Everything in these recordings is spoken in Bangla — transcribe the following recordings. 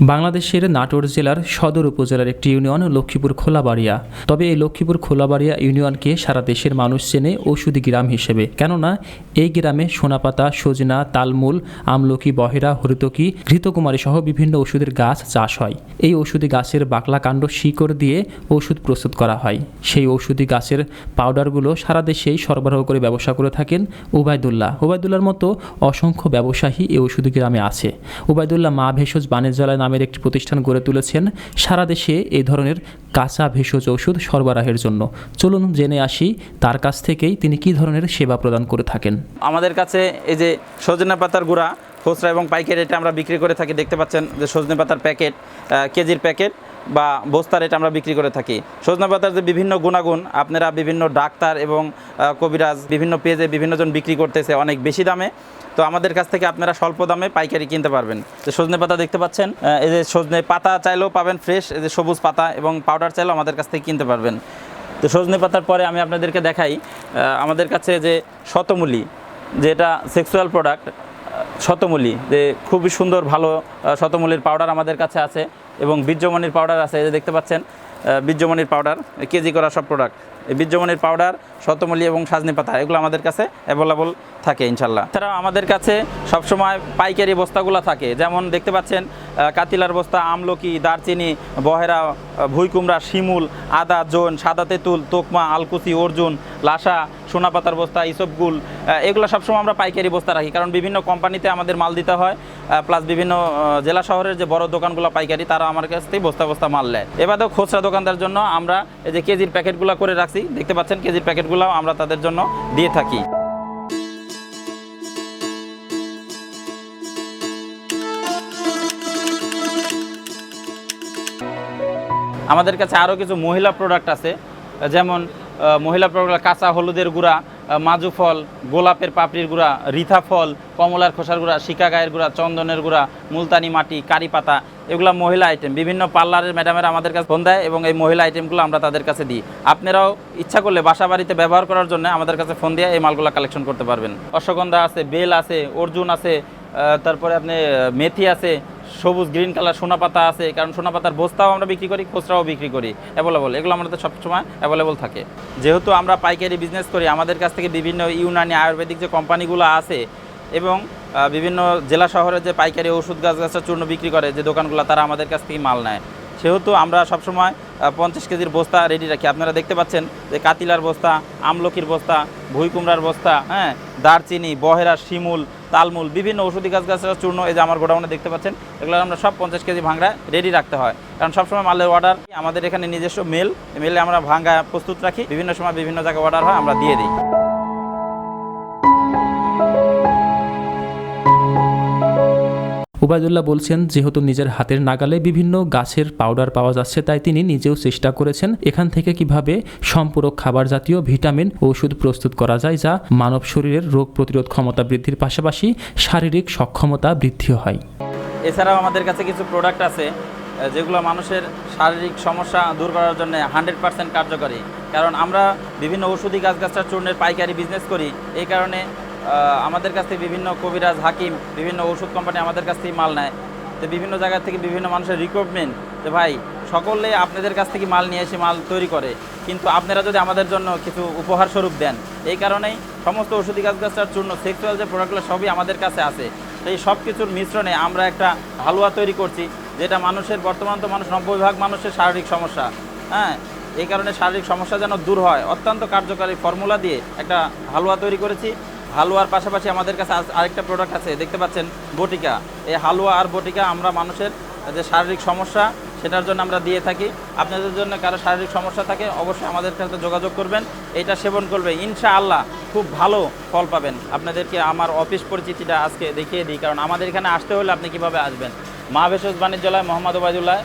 বাংলাদেশের নাটোর জেলার সদর উপজেলার একটি ইউনিয়ন লক্ষ্মীপুর খোলাবাড়িয়া। তবে এই লক্ষ্মীপুর খোলাবাড়িয়া ইউনিয়নকে সারা দেশের মানুষ চেনে ঔষধি গ্রাম হিসেবে। কেননা, এই গ্রামে সোনাপাতা, সজনা, তালমূল, আমলকি, বহেরা, হরিতকি ঘৃতকুমারী সহ বিভিন্ন ওষুধের গাছ চাষ হয়। এই ঔষধি গাছের বাকলা কাণ্ড শিকড় দিয়ে ওষুধ প্রস্তুত করা হয়। সেই ঔষধি গাছের পাউডারগুলো সারা দেশেই সরবরাহ করে ব্যবসা করে থাকেন উবায়দুল্লাহ উবায়দুল্লাহর মতো অসংখ্য ব্যবসায়ী এই ওষুধি গ্রামে আছে। উবায়দুল্লাহ মা ভেষজ বাণিজ্যালয় নামের একটি প্রতিষ্ঠান গড়ে তুলেছেন। সারা দেশে এ ধরনের কাঁচা ভেষজ ওষুধ সরবরাহের জন্য। চলুন জেনে আসি, তার কাছ থেকেই তিনি কি ধরনের সেবা প্রদান করে থাকেন। আমাদের কাছে এই যে সজনা পাতার গুঁড়া খুচরা এবং পাইকারি এটা আমরা বিক্রি করে থাকি। দেখতে পাচ্ছেন যে সজনে পাতার প্যাকেট কেজির প্যাকেট বা বস্তা রেট আমরা বিক্রি করে থাকি। সজনে পাতার যে বিভিন্ন গুণাগুণ, আপনারা বিভিন্ন ডাক্তার এবং কবিরাজ বিভিন্ন পেজে বিভিন্নজন বিক্রি করতেছে অনেক বেশি দামে। তো আমাদের কাছ থেকে আপনারা স্বল্প দামে পাইকারি কিনতে পারবেন। যে সজনে পাতা দেখতে পাচ্ছেন এই যে সজনে পাতা চাইলেও পাবেন ফ্রেশ, এই যে সবুজ পাতা এবং পাউডার চাইলেও আমাদের কাছ থেকে কিনতে পারবেন। তো সজনে পাতার পরে আমি আপনাদেরকে দেখাই আমাদের কাছে যে শতমূলি, যেটা সেক্সুয়াল প্রোডাক্ট শতমূলি, যে খুবই সুন্দর ভালো শতমূলির পাউডার আমাদের কাছে আছে। এবং বীর্যমণির পাউডার আছে, এই যে দেখতে পাচ্ছেন বীর্যমণির পাউডার কেজি করা সব প্রোডাক্ট এই বীর্যমণির পাউডার শতমূলি এবং সাজনি পাতা, এগুলো আমাদের কাছে অ্যাভেলেবল থাকে ইনশাল্লাহ এছাড়াও আমাদের কাছে সবসময় পাইকারি বস্তাগুলো থাকে, যেমন দেখতে পাচ্ছেন কাতিলার বস্তা, আমলকি, দারচিনি, বহেরা ভুইকুমড়া, শিমুল, আদা, জোন, সাদা তেঁতুল, তোকমা, আলকুচি, অর্জুন লাসা সোনাপাতার বস্তা, ইসবগুল এগুলো সবসময় আমরা পাইকারি বস্তা রাখি। কারণ বিভিন্ন কোম্পানিতে আমাদের মাল দিতে হয় প্লাস বিভিন্ন জেলা শহরের যে বড় দোকানগুলো পাইকারি, তারা আমার কাছ থেকে বস্তা বস্তা মাল নেয়। এবারেও খুচরা দোকানদার জন্য আমরা এই যে কেজির প্যাকেটগুলো করে রাখছি, দেখতে পাচ্ছেন কেজির প্যাকেটগুলো আমরা তাদের জন্য দিয়ে থাকি। আমাদের কাছে আরও কিছু মহিলা প্রোডাক্ট আছে, যেমন মহিলা প্রোডাক্ট কাঁচা হলুদের গুঁড়া মাজু ফল, গোলাপের পাপড়ির গুঁড়া, রিথা ফল, কমলার খোসার গুঁড়া, শিকা গায়ের গুঁড়া, চন্দনের গুঁড়া, মুলতানি মাটি, কারি পাতা, এগুলো মহিলা আইটেম বিভিন্ন পার্লারের ম্যাডামেরা আমাদের কাছে ফোন দেয় এবং এই মহিলা আইটেমগুলো আমরা তাদের কাছে দিই। আপনারাও ইচ্ছা করলে বাসা বাড়িতে ব্যবহার করার জন্য আমাদের কাছে ফোন দিয়ে এই মালগুলো কালেকশন করতে পারবেন। অশ্বগন্ধা আছে, বেল আছে, অর্জুন আছে তারপরে আপনি মেথি আছে, সবুজ গ্রিন কালার সোনা পাতা আছে, কারণ সোনা পাতার বস্তাও আমরা বিক্রি করি, খুচরাও বিক্রি করি অ্যাভেলেবল এগুলো আমাদের সবসময় অ্যাভেলেবল থাকে। যেহেতু আমরা পাইকারি বিজনেস করি, আমাদের কাছ থেকে বিভিন্ন ইউনানি আয়ুর্বেদিক যে কোম্পানিগুলো আছে এবং বিভিন্ন জেলা শহরে যে পাইকারি ওষুধ গাছ গাছের চূর্ণ বিক্রি করে, যে দোকানগুলো, তারা আমাদের কাছ থেকে মাল নেয়। সেহেতু আমরা সবসময় পঞ্চাশ কেজির বস্তা রেডি রাখি। আপনারা দেখতে পাচ্ছেন যে কাতিলার বস্তা, আমলকির বস্তা ভুইকুমড়ার বস্তা হ্যাঁ দারচিনি, বহেরা, শিমুল, তালমুল, বিভিন্ন ওষুধি গাছ গাছের চূর্ণ, এই যে আমার গোডাউনে দেখতে পাচ্ছেন, এগুলো আমরা সব পঞ্চাশ কেজি ভাঙড়া রেডি রাখতে হয়। কারণ সবসময় মালের অর্ডার আমাদের এখানে নিজস্ব মেল মেলে আমরা ভাঙ্গা প্রস্তুত রাখি। বিভিন্ন সময় বিভিন্ন জায়গায় অর্ডার হয়, আমরা দিয়ে দিই। উবায়দুল্লাহ বলছেন, যেহেতু নিজের হাতের নাগালে বিভিন্ন গাছের পাউডার পাওয়া যাচ্ছে, তাই তিনি নিজেও চেষ্টা করেছেন এখান থেকে কীভাবে সম্পূরক খাবার জাতীয় ভিটামিন ওষুধ প্রস্তুত করা যায়, যা মানব শরীরের রোগ প্রতিরোধ ক্ষমতা বৃদ্ধির পাশাপাশি শারীরিক সক্ষমতা বৃদ্ধিও হয়। এছাড়াও আমাদের কাছে কিছু প্রোডাক্ট আছে যেগুলো মানুষের শারীরিক সমস্যা দূর করার জন্য হান্ড্রেড পার্সেন্ট কার্যকরী। কারণ আমরা বিভিন্ন ওষুধি গাছগাছার চূর্ণের পাইকারি বিজনেস করি, এই কারণে আমাদের কাছ থেকে বিভিন্ন কবিরাজ, হাকিম, বিভিন্ন ওষুধ কোম্পানি আমাদের কাছ থেকে মাল নেয়। তো বিভিন্ন জায়গা থেকে বিভিন্ন মানুষের রিক্রুটমেন্ট যে ভাই, সকলে আপনাদের কাছ থেকে মাল নিয়ে এসে মাল তৈরি করে। কিন্তু আপনারা যদি আমাদের জন্য কিছু উপহার স্বরূপ দেন, এই কারণেই সমস্ত ওষুধি গাছ গাছটার চূর্ণ সেক্সুয়াল যে প্রোডাক্টগুলো সবই আমাদের কাছে আছে। এই সব কিছুর মিশ্রণে আমরা একটা হালুয়া তৈরি করছি, যেটা মানুষের, বর্তমান তো মানুষ নব্বই ভাগ মানুষের শারীরিক সমস্যা। হ্যাঁ এই কারণে শারীরিক সমস্যা যেন দূর হয়, অত্যন্ত কার্যকারী ফর্মুলা দিয়ে একটা হালুয়া তৈরি করেছি। হালুয়ার পাশাপাশি আমাদের কাছে আরেকটা প্রোডাক্ট আছে। দেখতে পাচ্ছেন বটিকা এই হালুয়া আর বটিকা আমরা মানুষের যে শারীরিক সমস্যা, সেটার জন্য আমরা দিয়ে থাকি। আপনাদের জন্য কারও শারীরিক সমস্যা থাকে, অবশ্যই আমাদের সাথে যোগাযোগ করবেন। এটা সেবন করবে। ইনশা আল্লাহ খুব ভালো ফল পাবেন। আপনাদেরকে আমার অফিস পরিচিতিটা আজকে দেখিয়ে দিই, কারণ আমাদের এখানে আসতে হলে আপনি কীভাবে আসবেন? মা ভেষজ বাণিজ্যালয় মোহাম্মদ ওবায়দুল্লাহ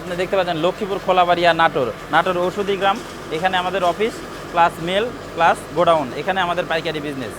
আপনি দেখতে পাচ্ছেন, লক্ষ্মীপুর, খোলাবাড়িয়া, নাটোর। নাটোর ঔষধি গ্রাম। এখানে আমাদের office plus mail plus godown এখানে আমাদের পাইকারি বিজনেস